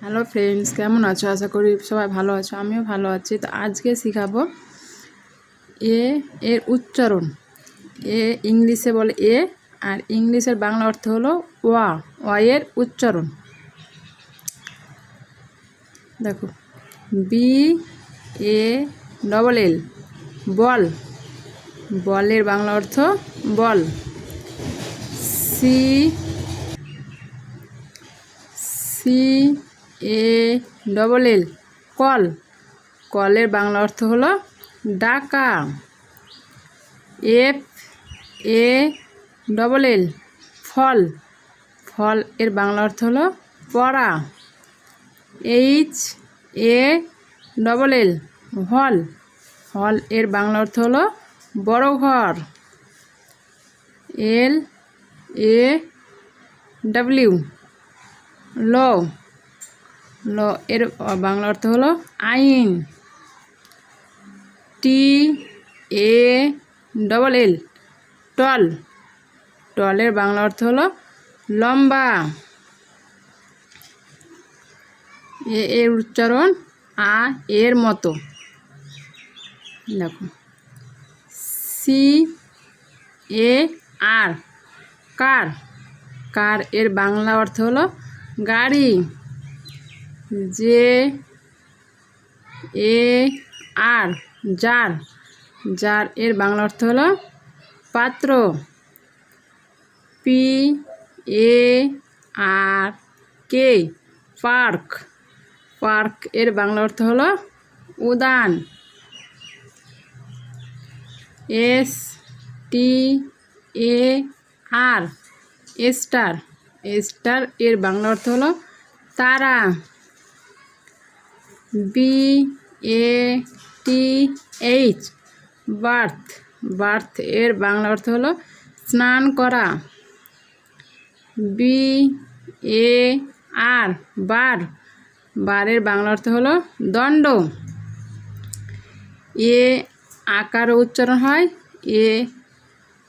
Hello friends কেমন আছো? আশা করি সবাই ভালো আছো, আমিও ভালো আছি। তো আজকে শিখাবো এ, এর উচ্চারণ। এ ইংলিশে বলে এ, আর ইংলিশের বাংলা অর্থ হলো ওয়া ওয়া এর উচ্চারণ। দেখো বি এ ডবল এল বল। বলের বাংলা অর্থ বল। C C A double L call কলের বাংলা অর্থ হলো ডাকা এফ এ ডবল এল ফল। ফল এর বাংলা অর্থ হলো পড়া। এইচ এ ডবল এল হল। হল এর বাংলা অর্থ হলো বড় ঘর। এল এ ডাব্লিউ ল। ল এর বাংলা অর্থ হলো আইন। টি, এ ডবল এল টল। টলের বাংলা অর্থ হলো লম্বা। এ, এর উচ্চারণ আ, এর মতো। দেখো। সি, এ, আর। কার? কার, এর বাংলা অর্থ হলো গাড়ি। যে এ আর জার জার এর বাংলা অর্থ হলো পাত্র। P, A, R, K, park. পার্কের বাংলা অর্থ হলো উদান। S, T, A, R star star এর বাংলা অর্থ হলো তারা। B A T H bath. Bath এর বাংলা অর্থ হলো স্নান করা। B A R bar. বারের বাংলা অর্থ হলো দণ্ড। এ আকারও উচ্চারণ হয়, এ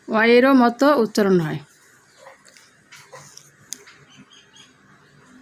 ওয়েরও মতো উচ্চারণ হয়।